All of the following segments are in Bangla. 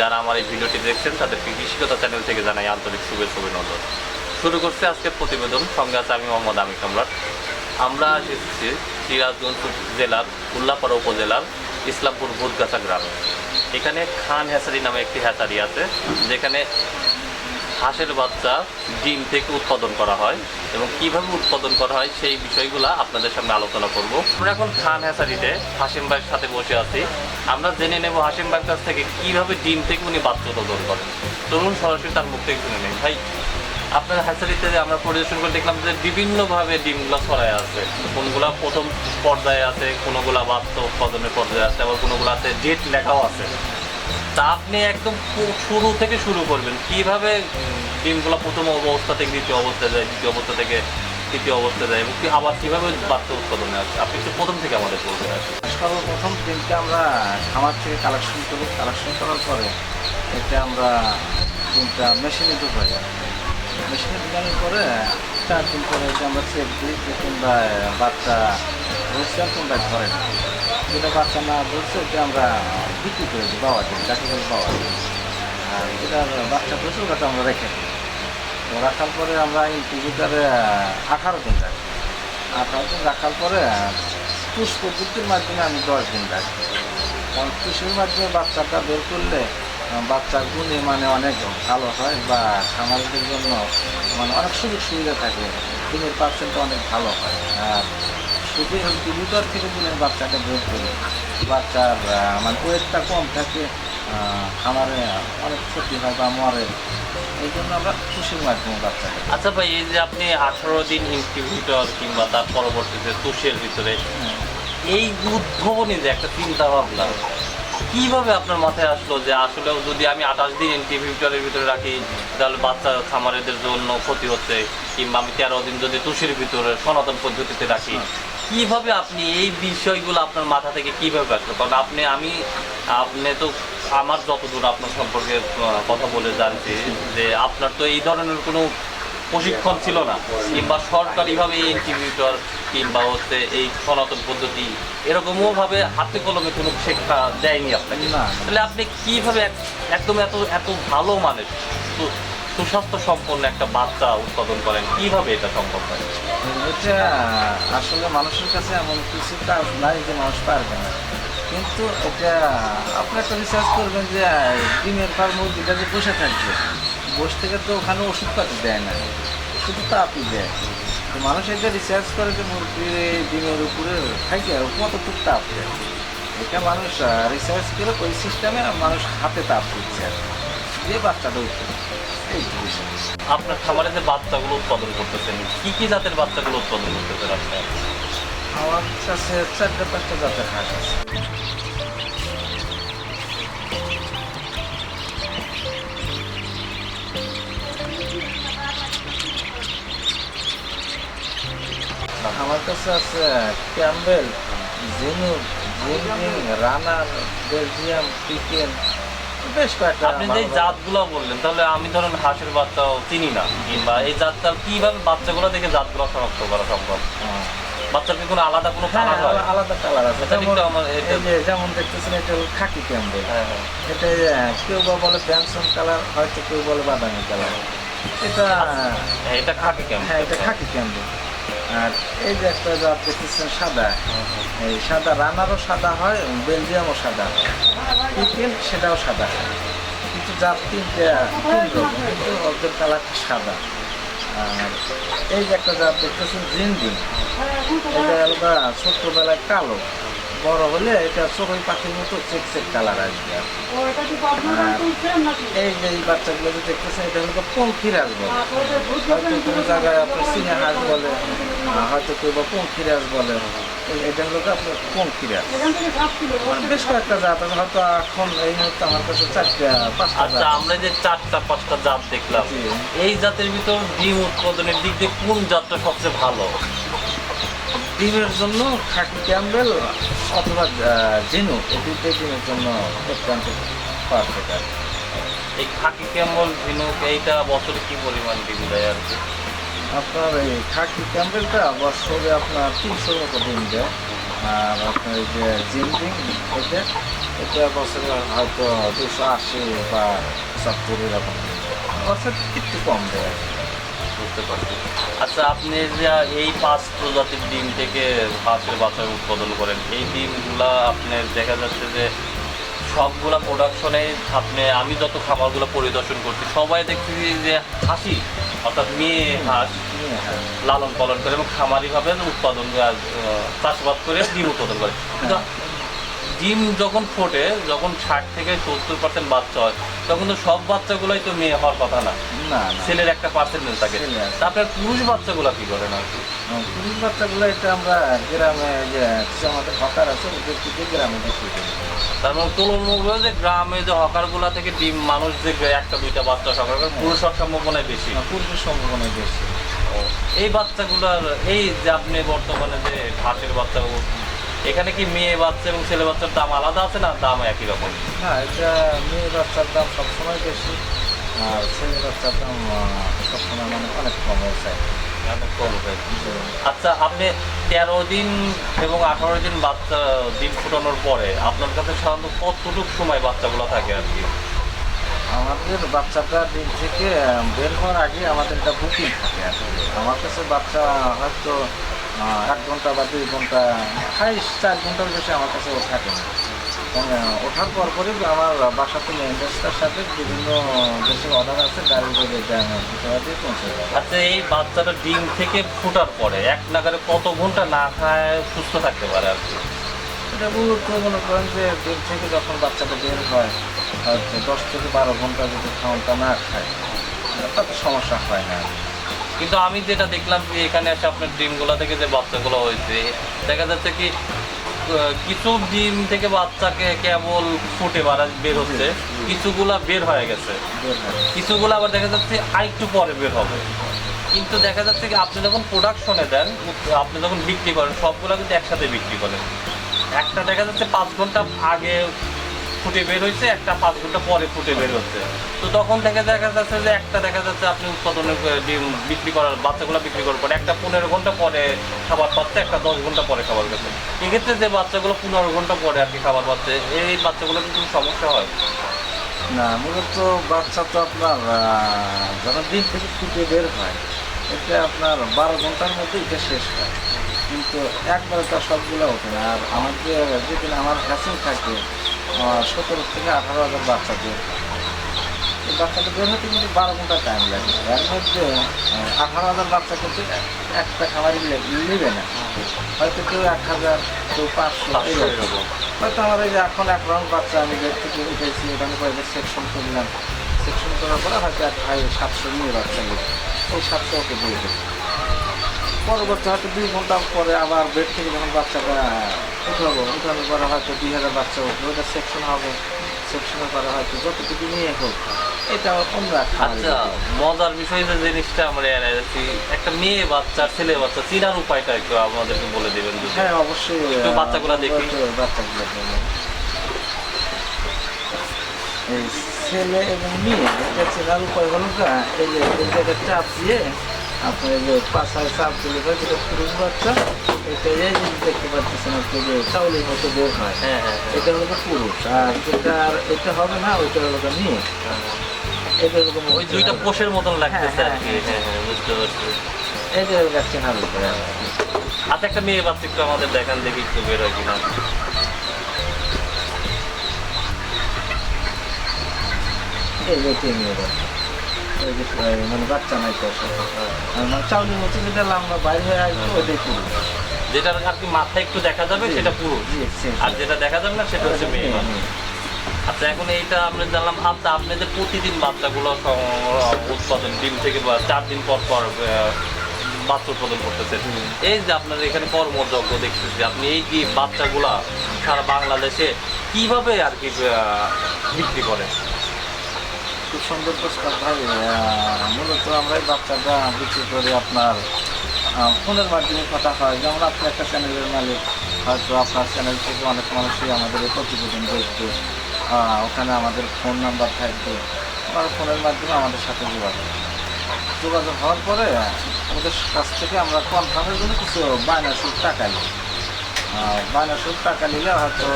যারা আমার এই ভিডিওটি দেখছেন, তাদেরকে কৃষিকতা চ্যানেল থেকে জানাই আন্তরিক শুভেচ্ছা অভিনন্দন। শুরু করছে আজকের প্রতিবেদন। সঙ্গে আছে আমি মোহাম্মদ আমি সম্রাট। আমরা এসেছি সিরাজগঞ্জ জেলার, উল্লাপাড়া উপজেলার ইসলামপুর ভূতগাছা গ্রামে। এখানে খান হ্যাচারি নামে একটি হ্যাচারি আছে, যেখানে হাঁসের বাচ্চা ডিম থেকে উৎপাদন করা হয় এবং কীভাবে উৎপাদন করা হয় সেই বিষয়গুলো আপনাদের সামনে আলোচনা করব। আমরা এখন খান হ্যাচারিতে হাসিম ভাইয়ের সাথে বসে আছি। আমরা জেনে নেব হাসিম ভাইয়ের কাছ থেকে কীভাবে ডিম থেকে উনি বাচ্চা উৎপাদন করেন। চলুন সরাসরি তার মুখ থেকে শুনে নেই। ভাই, আপনার হ্যাচারিতে আমরা পরিদর্শন করে দেখলাম যে বিভিন্নভাবে ডিমগুলো ছড়ায় আছে। কোনগুলা প্রথম পর্যায়ে আছে, কোনোগুলা বাচ্চা উৎপাদনের পর্যায়ে আছে, আবার কোনোগুলো আছে ডেট লেখাও আছে। তা আপনি একদম শুরু থেকে শুরু করবেন। কীভাবে ডিমগুলো প্রথম অবস্থা থেকে দ্বিতীয় অবস্থায় যায়, দ্বিতীয় অবস্থা থেকে তৃতীয় অবস্থায় যায়, এবং আবার কীভাবে বাচ্চা উৎপাদনে আসছে আপনি একটু প্রথম থেকে আমাদের বলবেন কি। সর্বপ্রথম ডিমটা আমরা খামার থেকে কালেকশন করি কালেকশন করার পরে এটা আমরা ডিমটা মেশিনে ঢুকাই মেশিনে ঢুকানোর পরে চার দিন পরে আমরা চেক দিই যে কোনটা বাচ্চা আর কোনটা না। যেটা বাচ্চা না ধরছে ওটা আমরা বিক্রি করে দিই, বাবা দিই যাকে বলে বাবা দিই আর যেটা বাচ্চা ধরছে ওটা আমরা রেখে দিই। তো রাখার পরে আমরা এই ইনকিউবেটারে আঠারো দিন রাখি। আঠারো দিন রাখার পরে পুষ পদ্ধতির মাধ্যমে আমি দশ দিন রাখি। কারণ পুষের মাধ্যমে বাচ্চাটা বের করলে বাচ্চার গুণে মানে অনেক ভালো হয় বা খামারিদের জন্য মানে অনেক সুযোগ সুবিধা থাকে। দিনের পার্সেন্ট অনেক ভালো হয়। আর শুধু ইনকিউবেটর থেকে দিনের বাচ্চাটা বের করে বাচ্চার মানে ওয়েটটা কম থাকে খামারে অনেক ক্ষতি হয় বা মরে এই জন্য আমরা খুশির মাধ্যমে বাচ্চাটা আচ্ছা ভাই এই যে আপনি আঠারো দিন ইনকিউবেটর কিংবা তার পরবর্তীতে তুষের ভিতরে এই উদ্ভাবনী যে একটা চিন্তা ভাবনা কীভাবে আপনার মাথায় আসলো যে আসলেও যদি আমি আঠাশ দিন ইনকিউবেটরের ভিতরে রাখি তাহলে বাচ্চা খামারেদের জন্য ক্ষতি হচ্ছে কিংবা আমি তেরো দিন যদি তুষের ভিতরে সনাতন পদ্ধতিতে রাখি কীভাবে আপনি এই বিষয়গুলো আপনার মাথা থেকে কীভাবে আসলো কারণ আপনি আমি আপনি তো আমার যতদূর আপনার সম্পর্কে কথা বলে জানছি যে আপনার তো এই ধরনের কোনো প্রশিক্ষণ ছিল না। কিংবা সরকারিভাবে এই ইনকিউবেটর কিংবা হচ্ছে এই সনাতন পদ্ধতি এরকমও ভাবে হাতে কলমে কোনো শিক্ষা দেয়নি আপনাকে। তাহলে আপনি কীভাবে একদম এত এত ভালো মানের সুস্বাস্থ্য সম্পন্ন একটা বাচ্চা উৎপাদন করেন, কীভাবে এটা সম্ভব হয়? এটা আসলে মানুষের কাছে এমন কিছু কাজ নাই যে মানুষ পারবে না। কিন্তু এটা আপনি একটা রিসার্চ করবেন যে, ডিমের পর মুরগিটা যে বসে থাকবে, বসে থেকে তো ওখানে ওষুধপাতি দেয় না, শুধু তাপই দেয়। তো মানুষ এটা রিসার্চ করে যে মুরগির ডিমের উপরে থাকে কতটুকু তাপ দেয়। এটা মানুষ রিসার্চ করে ওই সিস্টেমে মানুষ হাতে তাপ দিচ্ছে আর কি। দিয়ে বাচ্চাটা উঠবে এই তো বিষয় আপনার খাবারে যে বাচ্চাগুলো উৎপাদন করতেছেন, কি কি জাতের বাচ্চাগুলো উৎপাদন করতেছেন আপনি? আমার কাছে চারটে পাঁচটা জাতের হাঁস আছে। আমার কাছে আছে ক্যাম্বেল, জিনুক জিনজিং রানার, বেলজিয়াম চিকেন বেশ কয়েকটা আপনি যে জাতগুলো বললেন তাহলে আমি ধরেন হাঁসের বাচ্চাও চিনি না কিংবা এই জাতটা কীভাবে বাচ্চাগুলো দেখে জাতগুলো শনাক্ত করা সম্ভব? হ্যাঁ। বাচ্চার কোনো আলাদা কোনো হ্যাঁ, কালার হয়? আলাদা কালার আছে। আমার এটা- এই যে যেমন দেখতেছেন এটা হলো খাকি ক্যাম্বেল হ্যাঁ হ্যাঁ। এটা কেউ বা বলে ব্যানসন কালার হয়তো কেউ বলে বাদামি কালার। এটা হ্যাঁ, এটা খাকি কেমন হ্যাঁ এটা খাকি ক্যাম্বেল আর এই যে একটা জাত দেখতেছেন সাদা এই সাদা রানারও সাদা হয় বেলজিয়ামও সাদা চিকেন সেটাও সাদা। হয় কিন্তু জাত তিনটে কিন্তু ওদের কালারটা সাদা। আর এই যে একটা জাত দেখতেছেন জিনজিন এটা আলাদা ছোট্টবেলায় কালো। বড় হলে এটা চড়ুই পাখির মতো চেক চেক কালার আসবে এই যে এই বাচ্চাগুলো যে দেখতেছেন এটা হলো পঙ্খির হাঁস বলে। হয়তো কোনো জায়গায় আপনার সিনে হাঁস বলে। হয়তো কেউ বা পঙ্খির হাঁস বলে। এই- এটা হলো আপনার পঙ্খির হাঁস মানে বেশ কয়েকটা জাত আছে হয়তো এখন এই মুহূর্তে আমার কাছে চারটা পাঁচটা আচ্ছা আমরা যে চারটা পাঁচটা জাত দেখলাম এই জাতের ভিতর ডিম উৎপাদনের দিক দিয়ে কোন জাতটা সবচেয়ে ভালো? ডিমের জন্য খাকি ক্যাম্বেল অথবা ঝিনুক এই দুইটাই ডিমের জন্য অত্যন্ত পারফেক্ট আর কি। এই খাকি কেমন ঝিনুক এইটা বছরে কি পরিমাণ ডিম দেয় আর কি? আপনার এই খাকি ক্যাম্বেলটা বছরে আপনার তিনশোর মতো ডিম দেয়। আর আপনার এই যে জিঙ্কিং এটা এটা বছরে হয়তো দুশো আশি বা সত্তর এরকম বছর একটু কম দেয়। বুঝতে পারছি। আচ্ছা আপনি যে এই পাঁচ প্রজাতির ডিম থেকে হাঁসের বাচ্চা উৎপাদন করেন, এই ডিমগুলা আপনার দেখা যাচ্ছে যে সবগুলা প্রোডাকশনে আপনি আমি যত খামারগুলো পরিদর্শন করছি সবাই দেখছি যে হাসি অর্থাৎ মেয়ে হাঁস লালন পালন করে এবং খামারিভাবে উৎপাদন চাষাবাদ করে ডিম উৎপাদন করে। কিন্তু ডিম যখন ফোটে যখন ষাট থেকে সত্তর পার্সেন্ট বাচ্চা হয় তখন তো সব বাচ্চাগুলোই তো মেয়ে হওয়ার কথা না। ছেলের একটা পার্সেন্টেজ থাকে। ছেলে আছে। তা আপনার পুরুষ বাচ্চাগুলো কি করেন আর কি? পুরুষ বাচ্চাগুলো এটা আমরা গ্রামে যে আমাদের হকার আছে ওদের থেকে গ্রামে বিক্রি করি। তার মানে তুলনামূলক যে গ্রামে যে হকারগুলা থেকে ডিম মানুষ যে একটা দুইটা বাচ্চা সংগ্রহ করে পুরুষ হওয়ার সম্ভাবনাই বেশি। পুরুষের সম্ভাবনা বেশি। এই বাচ্চাগুলোর এই যে আপনি বর্তমানে যে হাঁসের বাচ্চা এখানে কি মেয়ে বাচ্চা এবং ছেলে বাচ্চার দাম আলাদা আছে না দাম একই রকম? হ্যাঁ এটা মেয়ে বাচ্চার দাম সবসময় বেশি আর ছেলে বাচ্চার দাম সবসময় মানে অনেক কম হয়েছে অনেক কম হয়েছে। আচ্ছা আপনি তেরো দিন এবং আঠারো দিন বাচ্চা, ডিম ফুটানোর পরে আপনার কাছে সাধারণত কতটুকু সময় বাচ্চাগুলো থাকে আর কি? আমাদের বাচ্চাটা দিন থেকে বের হওয়ার আগে আমাদের একটা বুকিং থাকে আমার কাছে বাচ্চা হয়তো এক ঘণ্টা বা দুই ঘণ্টা হাইস চার ঘণ্টার বেশি আমার কাছে থাকে না। ওঠার পর পরই আমার বাসাতে মেনটেস্টার সাথে বিভিন্ন দেশের অর্ডার আছে গাড়ি করে দিয়ে পৌঁছে যায় আচ্ছা এই বাচ্চাটা ডিম থেকে ফোটার পরে এক নাগারে কত ঘণ্টা না খায় সুস্থ থাকতে পারে আর কি? এটা মূলত মনে করেন যে দিন থেকে যখন বাচ্চাটা বের হয় হয়তো দশ থেকে বারো ঘণ্টা যদি খাওয়ানটা না খায় তাতে সমস্যা হয় না। কিন্তু আমি যেটা দেখলাম যে এখানে এসে আপনার ডিমগুলো থেকে যে বাচ্চাগুলো হয়েছে দেখা যাচ্ছে কি কিছু ডিম থেকে বাচ্চাকে কেবল ফুটে বাড়া বের হচ্ছে। কিছুগুলা বের হয়ে গেছে। কিছুগুলা আবার দেখা যাচ্ছে আরেকটু পরে বের হবে। কিন্তু দেখা যাচ্ছে কি আপনি যখন প্রোডাকশনে দেন আপনি যখন বিক্রি করেন সবগুলো কিন্তু একসাথে বিক্রি করেন। একটা দেখা যাচ্ছে পাঁচ ঘণ্টা আগে ফুটে বের হয়েছে, একটা পাঁচ ঘণ্টা পরে ফুটে বের হচ্ছে। তো তখন থেকে দেখা যাচ্ছে যে একটা দেখা যাচ্ছে আপনি উৎপাদনে ডিম বিক্রি করার, বাচ্চাগুলো বিক্রি করার পরে একটা পনেরো ঘণ্টা পরে খাবার পাচ্ছে, একটা দশ ঘণ্টা পরে খাবার পাচ্ছে। এক্ষেত্রে যে বাচ্চাগুলো পনেরো ঘণ্টা পরে আর কি খাবার পাচ্ছে, এই বাচ্চাগুলো কিন্তু সমস্যা হয়? না, মূলত বাচ্চা তো আপনার যারা দিন থেকে ফুটে বের হয়, এটা আপনার বারো ঘণ্টার মধ্যে এটা শেষ হয়। কিন্তু একবারে তার সবগুলো ওঠে না। আর আমাদের, যেদিন আমার ভ্যাকসিন থাকে সতেরো থেকে আঠারো হাজার বাচ্চা বের হয় এই বাচ্চাটা বের হতে কিন্তু বারো ঘণ্টা টাইম লাগে। এর মধ্যে আঠারো হাজার বাচ্চা কিন্তু একটা খাবারই নেবে না। হয়তো কেউ এক হাজার কেউ পাঁচশো এরকম। হয়তো আমার এই যে এখন এক রাউন্ড বাচ্চা আমি বেড থেকে উঠেছি এখানে কয়েকটা সেকশন করলাম। সেকশন করার পরে হয়তো এক ভাই সাতশো নিয়ে বাচ্চা নিয়ে ওই সাতশো ওকে দিয়ে দেবে পরবর্তী হয়তো দুই ঘণ্টা পরে আবার বেড থেকে যখন বাচ্চাটা উঠাবো উঠানোর পরে হয়তো দুই হাজার বাচ্চা উঠবে। ওটা সেকশন হবে। সেকশনের পরে হয়তো যতটুকু নিয়ে হোক এটা এক আচ্ছা মজার বিষয় যে জিনিসটা আমরা এড়াই যাচ্ছি। একটা মেয়ে বাচ্চা ছেলে বাচ্চা চিনার উপায়টা একটু আমাদেরকে বলে দেবেন হ্যাঁ অবশ্যই একটু বাচ্চাগুলা দেখি। এই ছেলে এবং মেয়ে এটা চেনার উপায় হলো এই যে চাপ দিয়ে আপনার যে পাশায় চাপ দিলে হয় যেটা পুরুষ বাচ্চা এটা এই যে দেখতে পাচ্ছেন আপনি যে চাউলের মতো বের হয় হ্যাঁ হ্যাঁ হ্যাঁ। এটা হলো পুরুষ আর যেটা আর এটা হবে না ওইটা হলো মেয়ে। এটা হলো ওই দুইটা পোষের মতন লাগতেছে আর হ্যাঁ, কি। হ্যাঁ হ্যাঁ বুঝতে পারছি। এটা চেনার উপায় আচ্ছা একটা মেয়ে বাচ্চা একটু আমাদের দেখান দেখি একটু বের হয় কিনা। এই যে মেয়ে বাচ্চা। মানে বাচ্চা নাই মানে চাউলের মতো যেটা লম্বা বাইরে হয়ে আসবে ওইটাই পুরুষ যেটা আর কি মাথায় একটু দেখা যাবে সেটা জি, আর যেটা দেখা যাবে না সেটা হচ্ছে মেয়ে আচ্ছা এখন এইটা আমরা জানলাম আচ্ছা আপনি যে প্রতিদিন বাচ্চাগুলো উৎপাদন ডিম থেকে বা চার দিন পর পর বাচ্চা উৎপাদন করতেছেন। এই যে আপনার এখানে কর্মযজ্ঞ দেখতেছি আপনি এই কি বাচ্চাগুলা সারা বাংলাদেশে কীভাবে আর কি বিক্রি করেন? খুব সুন্দর প্রস্তাব ভাই মূলত আমরা বাচ্চাটা বিক্রি করি আপনার ফোনের মাধ্যমে কথা হয়। যেমন আপনি একটা চ্যানেলের মালিক, হয়তো আপনার চ্যানেল থেকে অনেক মানুষই আমাদের প্রতিবেদন দেখবে ওখানে আমাদের ফোন নাম্বার থাকবে ওনারা ফোনের মাধ্যমে আমাদের সাথে যোগাযোগ যোগাযোগ হওয়ার পরে ওদের কাছ থেকে আমরা কনফার্মের জন্য কিছু বায়না টাকা নিই। বায়না টাকা নিলে হয়তো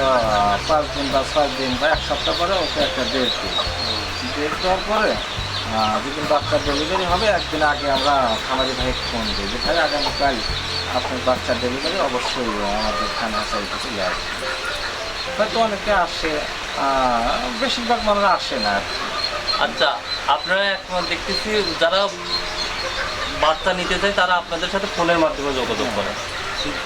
পাঁচ দিন বা ছয় দিন বা এক সপ্তাহ পরে ওকে একটা ডেট দিই। দেওয়ার পরে যেদিন বাচ্চার ডেলিভারি হবে একদিন আগে আমরা খামারি ভাইকে ফোন দিই। যে ভাই আগামীকাল আপনার বাচ্চার ডেলিভারি অবশ্যই আমাদের খানা সাইডে চলে আসবে। হয়তো অনেকে আসে বেশিরভাগ মানুষ আসে না। আর কি। আচ্ছা আপনারা এখন দেখতেছি যারা বাচ্চা নিতে চায় তারা আপনাদের সাথে ফোনের মাধ্যমে যোগাযোগ করে।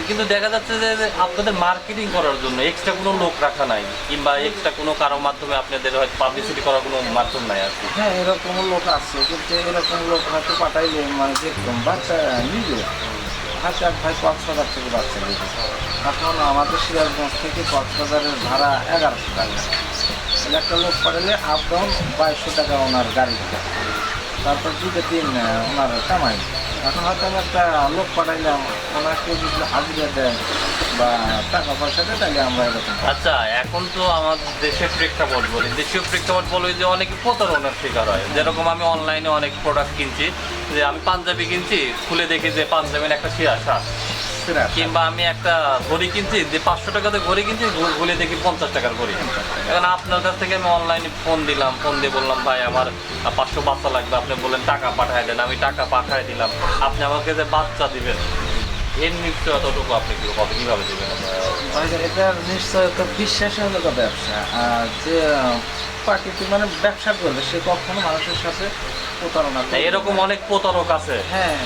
কিন্তু দেখা যাচ্ছে যে আপনাদের মার্কেটিং করার জন্য এক্সট্রা কোনো লোক রাখা নাই, কিংবা এক্সট্রা কোনো কারও মাধ্যমে আপনাদের হয়তো পাবলিসিটি করার কোনো মাধ্যম নাই আর কি। হ্যাঁ এরকম লোক আছে, কিন্তু এরকম লোক হয়তো পাঠাইলে মানে দেখতাম বাচ্চা নিবে। হয়তো এক ভাই কক্সবাজার থেকে বাচ্চা নিবে। এখন আমাদের সিরাজগঞ্জ থেকে কক্সবাজারের ভাড়া এগারোশো টাকা। একটা লোক পাঠালে আপ ডাউন বাইশশো টাকা ওনার গাড়ি তারপর দুটো দিন ওনার কামাই। এখন হয়তো আমি একটা লোক পাঠাইলাম ওনাকে যদি হাজিরা দেন বা টাকা পয়সা দেয়, তাহলে আমরা এরকম আচ্ছা এখন তো আমাদের দেশের প্রেক্ষাপট বলি, দেশীয় প্রেক্ষাপট বলি যে অনেকে প্রতারণার শিকার হয় যেরকম আমি অনলাইনে অনেক প্রোডাক্ট কিনছি, যে আমি পাঞ্জাবি কিনছি, খুলে দেখি যে পাঞ্জাবির একটা শিয়া। কিংবা আমি একটা ঘড়ি কিনছি যে পাঁচশো টাকাতে ঘড়ি কিনছি ঘুরে দেখি পঞ্চাশ টাকার ঘড়ি। এখন আপনার কাছ থেকে আমি অনলাইনে ফোন দিলাম ফোন দিয়ে বললাম ভাই আমার পাঁচশো বাচ্চা লাগবে আপনি বললেন টাকা পাঠায় দেন আমি টাকা পাঠায় দিলাম আপনি আমাকে যে বাচ্চা দিবেন এর নিশ্চয়তটুকু আপনি কবে কীভাবে দেবেন? নিশ্চয়তা বিশ্বাসে হলো তো ব্যবসা আর যে প্রাকৃতিক মানে ব্যবসা করবে সে কখনো মানুষের সাথে প্রতারণা এরকম অনেক প্রতারক আছে হ্যাঁ।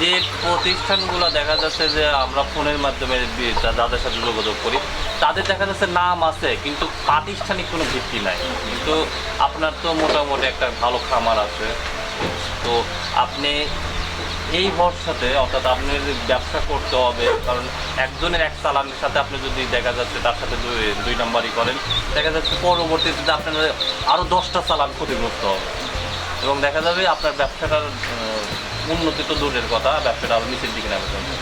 যে প্রতিষ্ঠানগুলো দেখা যাচ্ছে যে আমরা ফোনের মাধ্যমে যাদের সাথে যোগাযোগ করি, তাদের দেখা যাচ্ছে নাম আছে, কিন্তু প্রাতিষ্ঠানিক কোনো ভিত্তি নাই। কিন্তু আপনার তো মোটামুটি একটা ভালো খামার আছে। তো আপনি এই ভরসাতে, অর্থাৎ আপনি যদি ব্যবসা করতে হবে, কারণ একজনের এক চালানের সাথে আপনি যদি দেখা যাচ্ছে তার সাথে দুই দুই নম্বরই করেন, দেখা যাচ্ছে পরবর্তীতে আপনার আরও দশটা চালান ক্ষতিগ্রস্ত হবে। এবং দেখা যাবে আপনার ব্যবসাটার উন্নতি তো দূরের কথা, ব্যবসাটা আরও নিচের দিকে নেমে যাবে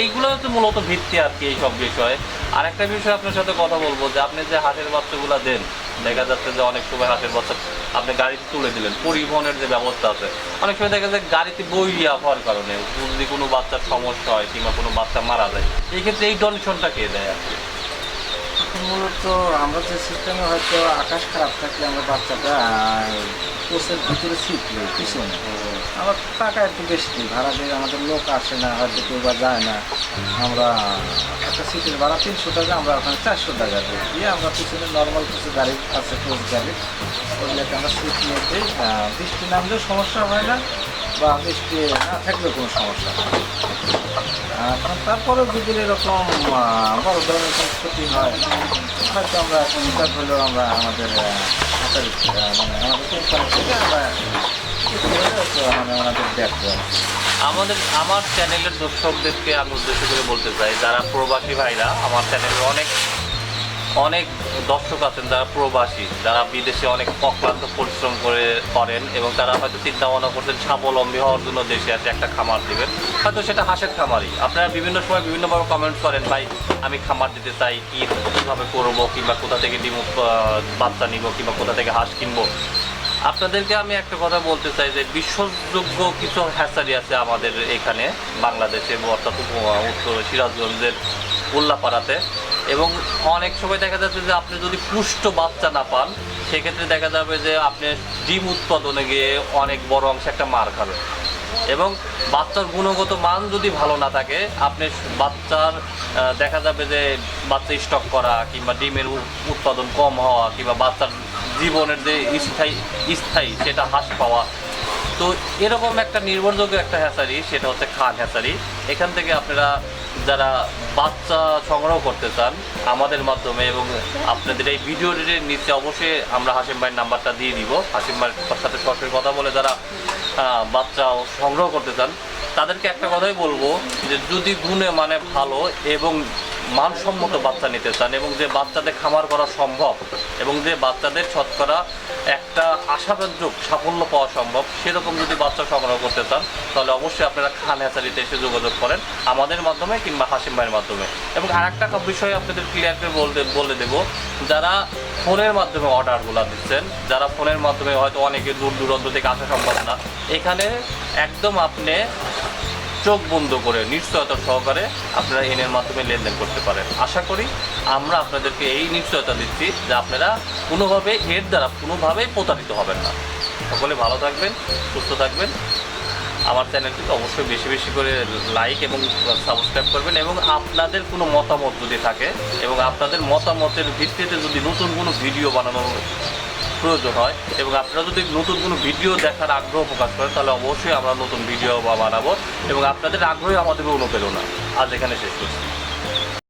এইগুলো হচ্ছে মূলত ভিত্তি আর কি এইসব বিষয়ে আর একটা বিষয় আপনার সাথে কথা বলব, যে আপনি যে হাঁসের বাচ্চাগুলো দেন, দেখা যাচ্ছে যে অনেক সময় হাঁসের বাচ্চা আপনি গাড়িতে তুলে দিলেন, পরিবহনের যে ব্যবস্থা আছে, অনেক সময় দেখা যায় গাড়িতে বইয়া হওয়ার কারণে, যদি কোনো বাচ্চার সমস্যা হয় কিংবা কোনো বাচ্চা মারা যায়, এই ক্ষেত্রে এই ডনেশনটা কে দেয় আর কি? মূলত আমরা যে সিস্টেমে হয়তো আকাশ খারাপ থাকলে আমরা বাচ্চাটা কোচের ভিতরে সিট লই পিছনে। আমার টাকা একটু বেশি দিই, ভাড়া দিয়ে আমাদের লোক আসে না, হয়তো কেউ বা যায় না। আমরা একটা সিটের ভাড়া তিনশো টাকা, আমরা ওখানে চারশো টাকা দিই দিয়ে আমরা পিছনে নর্মাল কিছু গাড়ি আছে কোচ গাড়ি। ওগুলোকে আমরা সিট নিয়ে দিই। বৃষ্টি নামলেও সমস্যা হয় না, বা বৃষ্টি না থাকলেও কোনো সমস্যা হয় না। এখন তারপরেও যদি এরকম বড় ধরনের কোনো ক্ষতি হয়, হয়তো আমরা চিন্তা করলেও আমরা আমাদের মানে আমাদের দেখব আমাদের আমার চ্যানেলের দর্শকদেরকে আমি উদ্দেশ্য করে বলতে চাই, যারা প্রবাসী ভাইরা, আমার চ্যানেলে অনেক অনেক দর্শক আছেন যারা প্রবাসী, যারা বিদেশে অনেক অক্লান্ত পরিশ্রম করে করেন এবং তারা হয়তো চিন্তা ভাবনা করছেন স্বাবলম্বী হওয়ার জন্য দেশে আছে একটা খামার দিবেন। হয়তো সেটা হাঁসের খামারই। আপনারা বিভিন্ন সময় বিভিন্নভাবে কমেন্ট করেন, ভাই, আমি খামার দিতে চাই কীভাবে করব কিংবা কোথা থেকে ডিম বাচ্চা নিব কিংবা কোথা থেকে হাঁস কিনবো? আপনাদেরকে আমি একটা কথা বলতে চাই যে বিশ্বাসযোগ্য কিছু হ্যাচারি আছে আমাদের এখানে, বাংলাদেশে অর্থাৎ উত্তর সিরাজগঞ্জের উল্লাপাড়াতে। এবং অনেক সময় দেখা যাচ্ছে যে আপনি যদি পুষ্ট বাচ্চা না পান, সেক্ষেত্রে দেখা যাবে যে আপনি ডিম উৎপাদনে গিয়ে অনেক বড় অংশে একটা মার খাবেন। এবং বাচ্চার গুণগত মান যদি ভালো না থাকে, আপনি বাচ্চার দেখা যাবে যে বাচ্চা স্টক করা কিংবা ডিমের উৎপাদন কম হওয়া কিংবা বাচ্চার জীবনের যে স্থায়ী স্থায়ী সেটা হ্রাস পাওয়া। তো এরকম একটা নির্ভরযোগ্য একটা হ্যাচারি, সেটা হচ্ছে খান হ্যাচারি। এখান থেকে আপনারা যারা বাচ্চা সংগ্রহ করতে চান আমাদের মাধ্যমে এবং আপনাদের এই ভিডিওটির নিচে অবশ্যই আমরা হাসিম ভাইয়ের নাম্বারটা দিয়ে দিব। হাসিম ভাইয়ের সাথে সরাসরি কথা বলে যারা বাচ্চা সংগ্রহ করতে চান, তাদেরকে একটা কথাই বলব যে যদি গুণে মানে ভালো এবং মানসম্মত বাচ্চা নিতে চান এবং যে বাচ্চাদের খামার করা সম্ভব এবং যে বাচ্চাদের শতকরা একটা আশাব্যঞ্জক সাফল্য পাওয়া সম্ভব, সেরকম যদি বাচ্চা সংগ্রহ করতে চান, তাহলে অবশ্যই আপনারা খান হ্যাচারিতে এসে যোগাযোগ করেন আমাদের মাধ্যমে কিংবা হাসিম ভাইয়ের মাধ্যমে। এবং আর একটা বিষয় আপনাদের ক্লিয়ার করে বলতে, বলে দেবো, যারা ফোনের মাধ্যমে অর্ডারগুলো দিচ্ছেন, যারা ফোনের মাধ্যমে হয়তো অনেকে দূর দূরান্ত থেকে আসা সম্ভব না, এখানে একদম আপনি চোখ বন্ধ করে নিশ্চয়তা সহকারে আপনারা এনের মাধ্যমে লেনদেন করতে পারেন। আশা করি আমরা আপনাদেরকে এই নিশ্চয়তা দিচ্ছি যে আপনারা কোনোভাবে এর দ্বারা কোনোভাবেই প্রতারিত হবেন না। সকলে ভালো থাকবেন, সুস্থ থাকবেন। আমার চ্যানেলটিকে অবশ্যই বেশি বেশি করে লাইক এবং সাবস্ক্রাইব করবেন এবং আপনাদের কোনো মতামত যদি থাকে এবং আপনাদের মতামতের ভিত্তিতে যদি নতুন কোনো ভিডিও বানানোর প্রয়োজন হয় এবং আপনারা যদি নতুন কোনো ভিডিও দেখার আগ্রহ প্রকাশ করেন, তাহলে অবশ্যই আমরা নতুন ভিডিও বা বানাবো এবং আপনাদের আগ্রহে আমাদের অনুপ্রেরণা। আজ এখানে শেষ করছি।